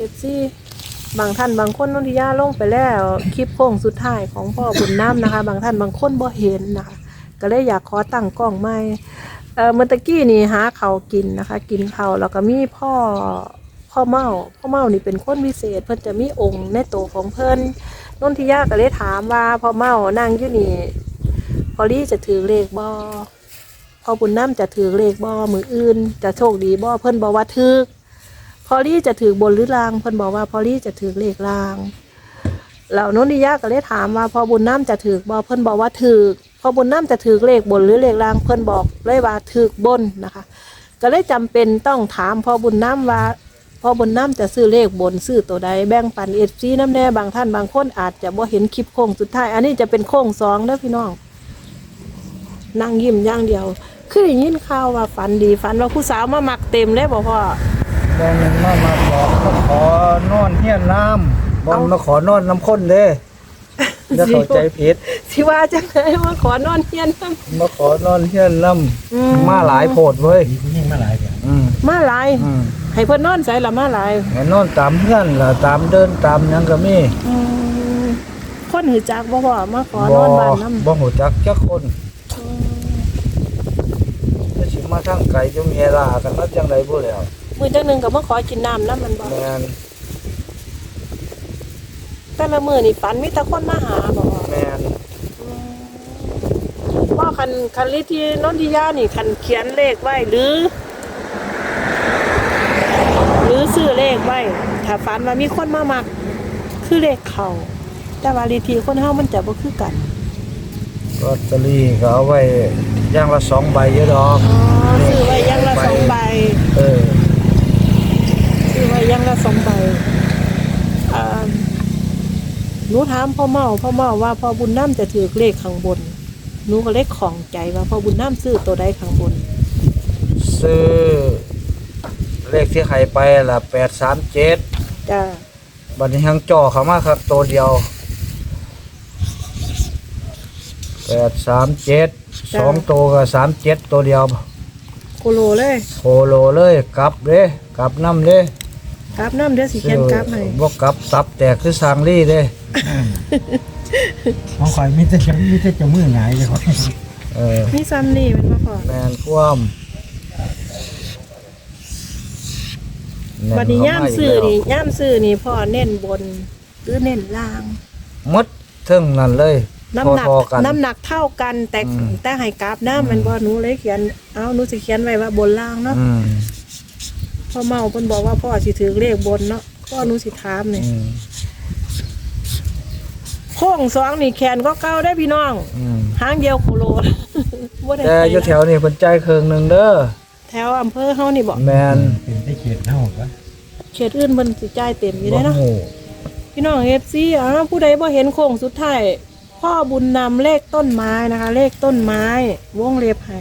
เอฟซีบางท่านบางคนนนทิยาลงไปแล้วคลิปโค้งสุดท้ายของพ่อบุญน้ำนะคะ บางท่านบางคนบ่เห็นนะคะ ก็เลยอยากขอตั้งกล้องใหม่เออเมื่อตะกี้นี่หาเขากินนะคะ กินเขาแล้วก็มีพ่อพ่อเมาพ่อเมานี่เป็นคนพิเศษ เพิ่นจะมีองค์ในตัวของเพิ่นนนทิยาก็เลยถามว่าพ่อเมานั่งอยู่นี่พอลี่จะถือเลขบ่พอบุญน้ำจะถือเลขบ่มืออื่น จะโชคดีบ่เพิ่นบอกว่าถือ พอลี่จะถือบนหรือลางเพิ่นบอกว่าพอลี่จะถือเลขลางแล้วนนทิยาก็เลยถามว่าพอบุญน้ำจะถือบอเพิ่นบอกว่าถือพอบุญน้ำจะถือเลขบนหรือเลขลางเพิ่นบอกเลยว่าถือบนนะคะ ก็เลยจำเป็นต้องถามพอบุญน้ำว่าพอบุญน้ำจะซื้อเลขบนซื้อตัวใดแบ่งปันเอฟซีน้ำแน่บางท่านบางคนอาจจะบ่เห็นคลิปโค้งสุดท้าย อันนี้จะเป็นโค้งสองเด้อพี่น้องนั่งยิ้มอย่างเดียว คือได้ยินข่าวว่าฝันดีฝันว่าผู้สาวมามักเต็มเลยบอกพ่อ บองหนึ่งมามาบอกมาขอนอนเฮียนน้ำบองเอ้ามมาขอนอนน้ำข้นเด้อย่าเข้าใจผิดสิว่าจังไดว่าขอนอนเฮียนนำมาขอนอนเฮียนน้อืมำมาหลายโพดเว้ยมีผู้หญิงมาหลายแบบอืมมาหลายอืมให้เพิ่นนอนใส่ละมาหลายให้นอนตามเพื่อนล่ะตามเดินตามหยังก็มีอืมคนหือจักบ่พ่อมาขอนอนบ้านน้ำบ่หูจักจักคนจะสิมาทางไกลจะมีลากันมาจังไดบ่แล้ว มือจังหนึงก็มาขอกินน้ำน้ำมันบ่แม่นแต่ละมื้อนี่ฝันมีแต่คนมาหาบ่พ่อแม่นอืมพ่อคันคันลิที่นนทิยานี่คันเขียนเลขไว้หรือ หรือซื้อเลขไว้ถ้าฝันว่ามีคนมามัก คือเลขเขาแต่ว่าลิทีคนเฮามันจะบ่คือกันลอตเตอรี่ก็เอาไว้อย่างละสองใบเยอะดอกอ๋อซื้อไว้อยังละสองใบ เออซื้อไว้อ ยังละสองใบอ่าหนูถามพ่อเมาพ่อเมาว่าพ่อบุญน้ำจะถือเลขข้างบนหนูก็เลขของใจว่าพ่อบุญน้ำซื้อตัวใดข้างบน ซื้อเลขที่ใครไปล่ะแปดสามเจ็ดจ้าบัดนี้ทั้งจ่อเขามาครับตัวเดียวแปดสามเจ็ดสองตัวกับสามเจ็ดตัวเดียวโคโลเลยโคโลเลยกลับเด้กลับน้ำเด้ กราบน้ำเดี๋ยวสิเขียนกราบให้บวกกลับตับแตกคือสร้างลี่เด้ของข่อยมีแต่จะมีแต่จะมือหงายเลยข่อยเออมีซ้ำนี่เป็นมาพอแมนคว่ำแม่นบัดนี้ย่ามเข้ซื้อแล้วนี่ย่ามซื้อนี่พ่อเน้นบนหรือเน้นล่างหมดเทึ่งนั่นเลยน้ำหนักพอๆกันน้ำหนักเท่ากันแต่อืมแต่ให้กราบน้ำมันบ่หนูเลยเขียน เอาหนูสิเขียนไว้ว่าบนล่างเนาะอืม พ่อเมาเพิ่นบอกว่าพ่อสิถือเลขบนเนาะพ่อหนูสิถามนี่อืมโค้งสองนี่แขนก็เก้าได้พี่น้องอืมหางเดียวโคโลบ่ได้แต่ไปอยู่แถวนี้เพิ่นจ่ายเครื่องหนึงเด้อแถวอำเภอเฮานี่บ่แมนเป็นได้เกียรติเท่ากันเขตอื่นเพิ่นสิจ่ายเต็มอยู่บ่ได้เนาะ ฮู้พี่น้อง FC อ่าผู้ใดบ่เห็นโค้งสุดท้ายพ่อบุญนำเลขต้นไม้นะคะ เลขต้นไม้ วงเล็บให้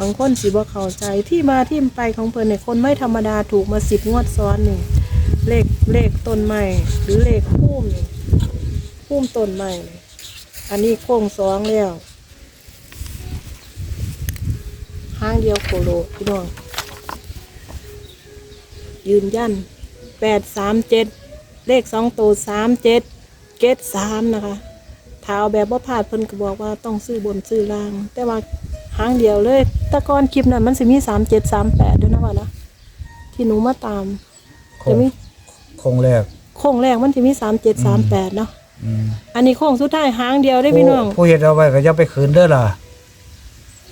บางคนสิบ่เข้าใจที่มาที่ไปของเพิ่นเนี่ยคนไม่ธรรมดาถูกมา10งวดซ้อนนี่เลขเลขต้นไม้หรือเลขพุ่มนี่พุ่มต้นไม้นี่อันนี้โค้งสองแล้วห้างเดียวโคโลพี่น้องยืนยันแปดสามเจ็ดเลขสองตัวสามเจ็ดเกตสามนะคะถ้าเอาแบบว่าพาดเพิ่นก็บอกว่าต้องซื้อบนซื้อล่าง แต่ว่า หางเดียวเลยแตะกอนคลิปนั้นมันสิมีสามเจ็ดสามแปดด้วยนะว่านะที่หนูมาตามคจะงมีคงแรก โค้งแรกมันจะมีสามเจ็ดสามแปดเนาะอืมอันนี้โค้งสุดท้ายหางเดียวได้พี่น้องผู้ผู้เฮ็ดเอาไว้ก็อย่าไปคืนเด้อล่ะ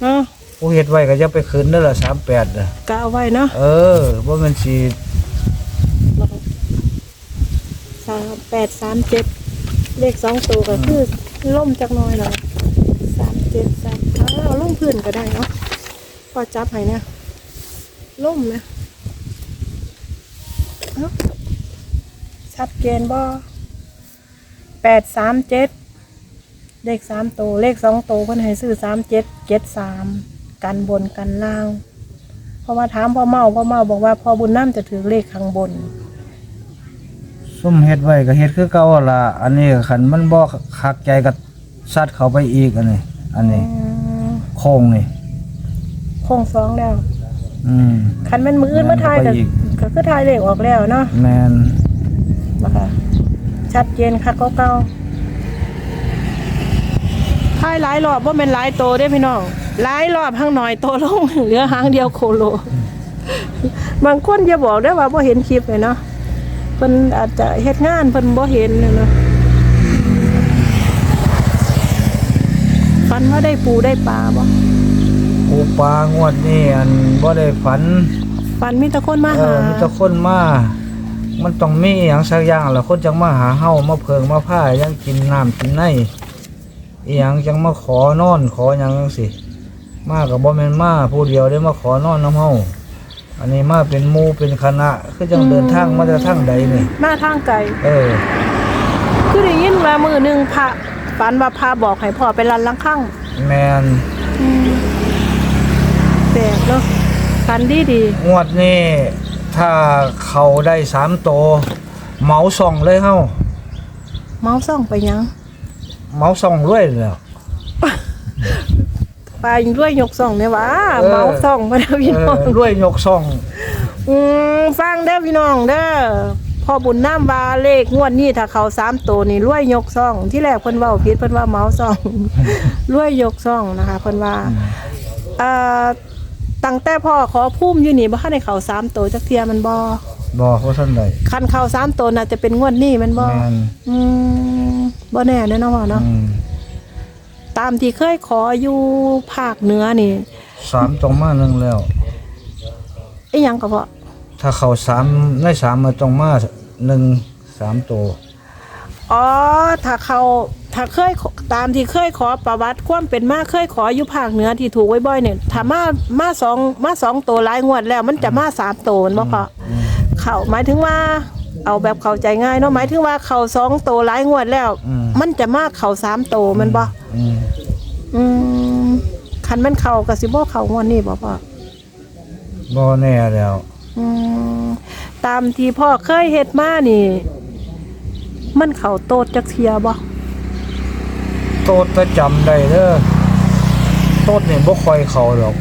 เนาะผู้เฮ็ดไว้ก็อย่าไปคืนเด้อล่ะ38น่ะกะเอาไว้เนาะเออบ่แม่นสิสามแปดสามเจ็ดเลขสองตัวก็คือล่มจักหน้อยแล้วสามเจ็ดสาม เอาล่มพื้นก็ได้เนาะพอจับให้เนี่ยล่มนะเอ้าชัดเจนบ่แปดสามเจ็ดเลขสามตัวเลขสองตัวเพิ่นให้ซื้อสามเจ็ดเจ็ดสามกันบนกันล่าง เพราะว่าถามพ่อเมาพ่อเมาบอกว่าพ่อบุญน้ำจะถือเลขข้างบนซุ่มเฮ็ดไว้ก็เฮ็ดคือเก่าล่ะอันนี้คันมันบ่คักใจก็ซัดเข้าไปอีกอันนี้ อันนี้อืม โค้งนี่โค้งสองแล้ว อืม คันแม่นมืออื่นมาทายก็ไปอีก ก็คือทายเลขออกแล้วเนาะแมนนะคะชัดเจนคักเก่าๆทายหลายรอบว่าเป็นหลายโตได้อพี่น้องหลายรอบห้างหน่อยโตลง เหลือหางเดียวโคโล บางคนจะบอกได้อว่าบ่เห็นคลิปเลยเนาะเพิ่นอาจจะเฮ็ดงานเพิ่นบ่เห็นน่ะเนาะ ฟันว่าได้ปูได้ปลาบ่ปูปลางวดนี่อันบ่ได้ฝันฟันมีแต่คนมาเอหาอมีแต่คนมา มันต้องมีอหย่างสักอย่างแหละคนจังมาหาเฮามาเพิงมาผ้ายังกินน้ำกินในอีหยังจังมาขอนอนขอหยังจังสิมากับบ่แม่นมาผู้เดียวได้มาขอนอนน้ำเฮาอันนี้มาเป็นหมู่เป็นคณะคือจังเดินทางมาจากทางใดนี่มาทางไกลเออ คือได้ยินว่ามือหนึงพระ ฝันว่าพระบอกให้พ่อไปรันลังข้างแมนแปลกเนาะฝันดีดีงวดนี้ถ้าเขาได้สามโตวเหมาส่องเลยเฮาๆเมาส่องไปยังเหมาส่องด้วยแล้วปลาอยู่ด้วยยกส่องเนี่ยหวะเออเมาส่องมาแล้วพี่เอน้องอด้วยยกส่อง อืมฟังเด้อพี่น้องเด้อ พ่อบุญน้ำว่าเลขงวดนี้ถ้าเขาสามตัวนี่รวยยกซ่อง ที่แรกเพิ่นเว้าผิดเพิ่นว่าเมาซ่องรวยยกซ่องนะคะเพิ่นว่าเอ่อตั้งแต่พ่อขอพุ่มอยู่นี่บ่ทันได้เขาสามตัวจักเทียมันบ่บอกว่าท่านใดคันเขาสามตัวน่าจะเป็นงวดนี้แมันบ่แมนอืมบ่แน่เด้อเนาะพ่อเนาะอืมตามที่เคยขออยู่ภาคเหนือนี่สามตรงมาหนึ่งแล้วอีหยังก็พอ ถ้าเขาสามในสามมาตรงมาหนึ่งสามตัวอ๋อ ถ้าเขาถ้าเคยขอตามที่เคยขอประวัติความเป็นมาเคยขออยู่ภาคเหนือที่ถูกไว้บ่อยเนี่ยถ้ามามาสองมาสองตัวหลายงวดแล้ว มันจะมาสามตัวมันบ่พอเขาหมายถึงว่า เอาแบบเข้าใจง่ายเนาะหมายถึงว่าเขาสองตัวหลายงวดแล้วอืมมันจะมาเขาสามตัวมันบ่อืมอืมคันมันเขากับสิบ่เขางวดนี้บ่พ่อบ่แน่แล้ว อืมตามที่พ่อเคยเฮ็ดมานี่ มันเขาโตดจักเทียบ่โตดประจำได้เด้อโตดนี่บ่ค่อยเขาหรอก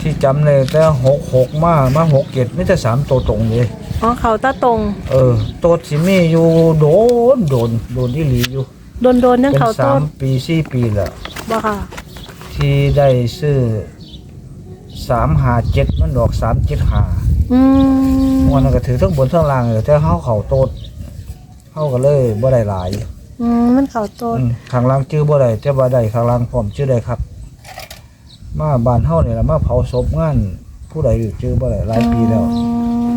ที่จำเลยแต่หกหกมามาหกเจ็ดไม่แต่สามตัวตรงเลยอ๋อเขาตาตรง เออโตดสิมีอยู่โดนโดนโดนที่หลีอยู่โดนโดนๆยังเป็นเขาสาโต้มนปีสี่ปีแล้วบ่ค่ะ ที่ได้ซื้อสามหาเจ็ดมันดอกสามเจ็ดหา อืมวันนั้นก็ถือทั้งบนทั้งล่างเลยแต่เขาเขาโตดเขาก็เลยบ่ได้หลายอืมมันเขาโต้นอืมข้างล่างชื่อบ่ได้แต่บ่ได้ข้างล่างพร้อมชื่อได้ครับ มาบ้านเฮานี่ล่ะมาเผาศพงาน ผู้ใดอยู่ชื่อบ่ได้หลายปีแล้ว อืม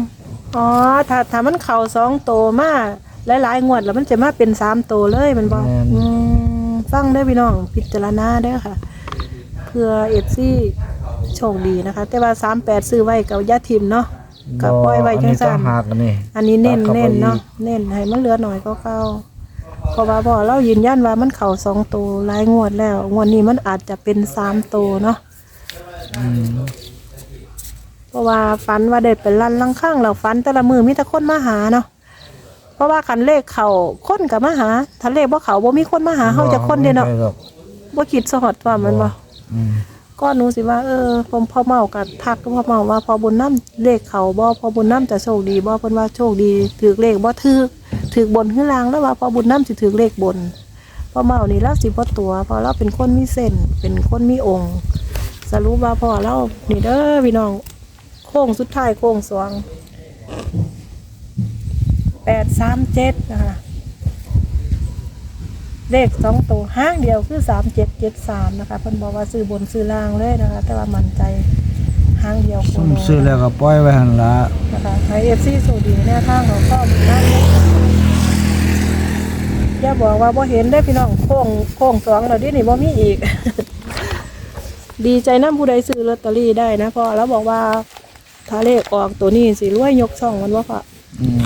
อ๋อถ้าถ้ามันเขาสองโตมาหลายๆงวดแล้วมันจะมาเป็นสามโตเลยแมันบ่แม่น อืมฟังได้อพี่น้องพิจารณาเด้อค่ะเพื่อเอฟซีโชคดีนะคะ แต่ว่าสามแปดซื้อไว้กับยาทิมเนาะ ก็ปล่อยไว้อันจังนี้ซั่ต้อนงหากอันนี้อันนี้เน้นตัดเข้าไปเน้นเนาะอีกเน้นให้มันเหลือหน่อยก็เก่าเพราะว่าพอเรายืนยันว่ามันเข่าสองตัวหลายงวดแล้วงวดนี้มันอาจจะเป็นสามตัวเนาะอืมเพราะว่าฝันว่าเด็ดเป็นลันลังข้างเราฝันแต่ละมือมีแต่คนมาหาเนาะเพราะว่าคันเลขเขาคนกับมาหาถ้าเลขบ่เขาบ่มีคนมาหาเฮาจะคนเดียวเนาะบ่มีใครหรอกบ่คิดสอดว่ามันบ่อืม ก็หนูสิว่าเออผมพ่อเมากับทักก็พ่อเมาว่าพอบุญน้ำเลขเขาบ่พอบุญน้ำจะโชคดีบ่เพิ่นว่าโชคดีถือเลขบ่ถือถือบนขึ้นล่างแล้วว่าพอบุญน้ำสิถือเลขบนพ่อเมานี่เราสิบ่ตัวพอเราเป็นคนมีเส้นเป็นคนมีองค์สรุปว่าพ่อเรานี่เด้อพี่น้องโค้งสุดท้ายโค้งสวงแปดสามเจ็ดนะคะ เลขสองตัวห้างเดียวคือสามเจ็ดเจ็ดสามนะคะเพิ่นบอกว่าซื้อบนซื้อล่างเลยนะคะ แต่ว่ามั่นใจห้างเดียวโคซุ่มโลซื้อแล้วก็ปล่อยไว้หั่นละนะคะให้เอฟซีสูดีแนวทางของข้อมูลนั่นเลยอย่าบอกว่าบ่เห็นได้อพี่น้องโค้งโค้งสองแล้วดินี่บ่มีอีก ดีใจน้ำผู้ใดซื้อลอตเตอรี่ได้นะพ่อแล้วบอกว่าถ้าเลขออกตัวนี้สิรวยยกช่องมันว่าพ่ออืม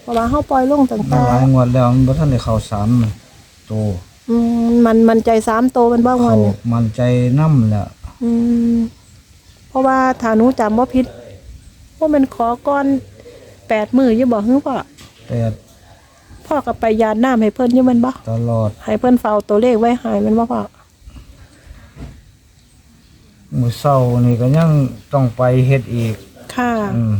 เพราะว่าเฮาปล่อยลงต่างมันหลายงวดแล้วมันบ่ทันได้เข้าสาม ตัวๆอืมมันมันใจสามโตวมันบ้างเขาวันเนี่ยมันใจน้ำแหละอืมเพราะว่าถ้าหนูจำว่าผิดว่ามันขอก้อนแปดมืออยู่บอกฮึพ่อแต่พ่อกับไปยานน้ำให้เพิ่นอยู่แมันบ่ตลอดให้เพิ่นเฝ้าตัวเลขไว้ให้แมันบ่พ่อมื้อเช้านี่ก็ยังต้องไปเฮ็ดอีก ค่ะ อืม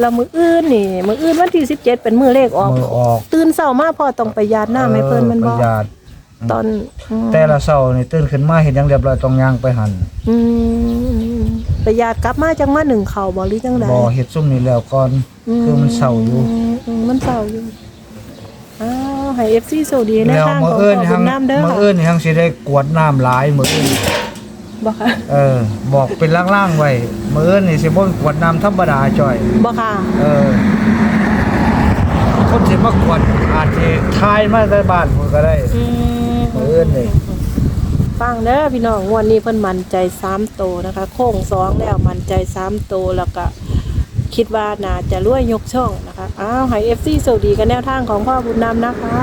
แล้วมืออื่นนี่ มืออื่นวันที่17เป็นมือเลขออก มือออกตื่นเช้ามาพ่อต้องไปยาดน้าให้เพิ่นแมันบ่ประหยัดตอนอืมแต่ละเช้านี่ตื่นขึ้นมาเฮ็ดหยังเรียบร้อยต้องย่างไปหั่นอืมไปยาดกลับมาจังมาหนึ่งเขาบ่หรือจังไดบ่เฮ็ดซุ่มนี่แล้วก่อน คือมันเช้าอยู่ มมมันเศร้าอยู่ อ้าวให้ FC โชคดีในแล้วทางมื้ขอองอื่นพ่อหับุงญน้ำเด้อมื้อค่ะอื่นนี่หังสิได้กวดน้ำหลายมื้ออื่น บ่ค่ะเออ บอกเป็นล่างๆไว้มื้ออื่นนี่สิบ่กวดน้ำธรรมดาจ่อย บ่ค่ะ เออคนสิมากวดอาจสิทายมาแต่บ้านพุ่นก็ได้ อืมมื้ออื่นนี่ฟังเด้อพี่น้องงวดนี้เพิ่นมั่นใจ3โตวนะคะ โค้งสองแล้วมั่นใจ3โตวแล้วก็คิดว่าน่าจะรวยยกช่องนะคะ อ้าวให้ FC โชคดีกันแนวทางของพ่อบุญนำนะคะ